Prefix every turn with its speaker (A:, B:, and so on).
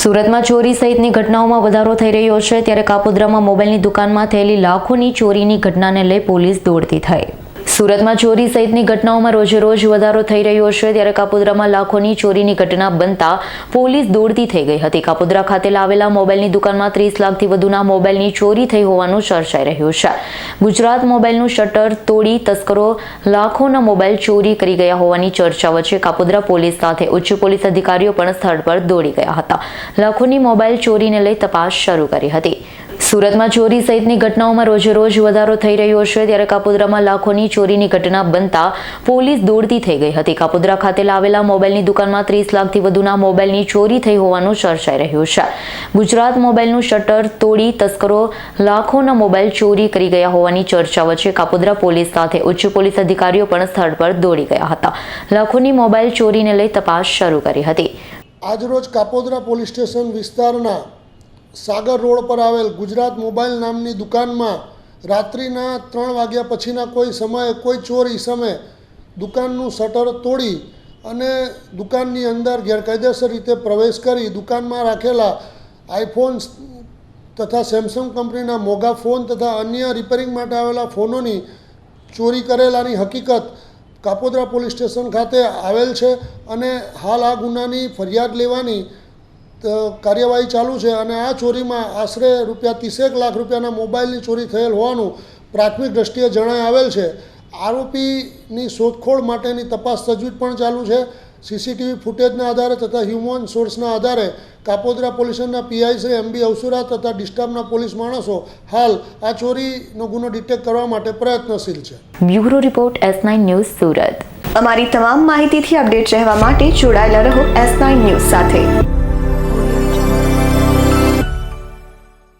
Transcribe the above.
A: સુરતમાં ચોરી સહિતની ઘટનાઓમાં વધારો થઈ રહ્યો છે, ત્યારે કાપોદ્રામાં મોબાઈલની દુકાનમાં થયેલી લાખોની ચોરીની ઘટનાને લઈ પોલીસ દોડતી થઈ. સુરતમાં ચોરી સહિતની ઘટનાઓમાં રોજે રોજ વધારો થઈ રહ્યો છે. ત્યારે કાપોદ્રામાં લાખોની ચોરીની ઘટના બનતા પોલીસ દોડતી થઈ ગઈ હતી. કાપોદ્રા ખાતે લાવેલા મોબાઈલની દુકાનમાં ત્રીસ લાખથી વધુના મોબાઈલની ચોરી થઈ હોવાનું ચર્ચાઈ રહ્યું છે. ગુજરાત મોબાઈલનું શટર તોડી તસ્કરો લાખોના મોબાઈલ ચોરી કરી ગયા હોવાની ચર્ચા વચ્ચે કાપોદ્રા પોલીસ સાથે ઉચ્ચ પોલીસ અધિકારીઓ પણ સ્થળ પર દોડી ગયા હતા. લાખોની મોબાઈલ ચોરીને લઈ તપાસ શરૂ કરી હતી. સુરતમાં ચોરી સહિતની ઘટનાઓમાં રોજેરોજ વધારો થઈ રહ્યો છે. ત્યારે કાપોદ્રામાં લાખોની ચોરીની ઘટના બનતા પોલીસ દોડતી થઈ ગઈ હતી. કાપોદ્રા ખાતે લાવેલા મોબાઈલની દુકાનમાં ત્રીસ લાખથી વધુના મોબાઈલની ચોરી થઈ હોવાનું ચર્ચાઈ રહ્યું છે. ગુજરાત મોબાઈલનું શટર તોડી તસ્કરો લાખોના મોબાઈલ ચોરી કરી ગયા હોવાની ચર્ચા વચ્ચે કાપોદ્રા પોલીસ સાથે ઉચ્ચ પોલીસ અધિકારીઓ પણ સ્થળ પર દોડી ગયા હતા. લાખોની મોબાઈલ ચોરીને લઈ તપાસ શરૂ કરી હતી.
B: આજરોજ કાપોદ્રા પોલીસ સ્ટેશન વિસ્તારના સાગર રોડ પર આવેલ ગુજરાત મોબાઈલ નામની દુકાનમાં રાત્રિના ત્રણ વાગ્યા પછીના કોઈ સમયે કોઈ ચોર ઈસમે દુકાનનું શટર તોડી અને દુકાનની અંદર ગેરકાયદેસર રીતે પ્રવેશ કરી દુકાનમાં રાખેલા આઈફોન તથા સેમસંગ કંપનીના મોંઘા ફોન તથા અન્ય રિપેરિંગ માટે આવેલા ફોનોની ચોરી કરેલાની હકીકત કાપોદ્રા પોલીસ સ્ટેશન ખાતે આવેલ છે અને હાલ આ ગુનાની ફરિયાદ લેવાની કાર્યવાહી ચાલુ છે અને આ ચોરીમાં આશરે રૂપિયા ત્રીસેક લાખ રૂપિયાના મોબાઈલની ચોરી થયેલ હોવાનું પ્રાથમિક દ્રષ્ટિએ જણાય આવેલ છે. આરોપીની શોધખોળ માટેની તપાસ તજવીજ પણ ચાલુ છે. સીસીટીવી ફૂટેજના આધારે તથા હ્યુમન સોર્સના આધારે કાપોદ્રા પોલીસના પીઆઈ શ્રી એમબી અવસુરા તથા ડિસ્ટર્બના પોલીસ માણસો હાલ આ ચોરીનો ગુનો ડિટેક્ટ કરવા માટે પ્રયત્નશીલ છે.
A: Bureau report S nine news Surat.
C: અમારી તમામ માહિતીથી અપડેટ રહેવા માટે જોડાયેલા રહો એસ નાઇન ન્યૂઝ સાથે.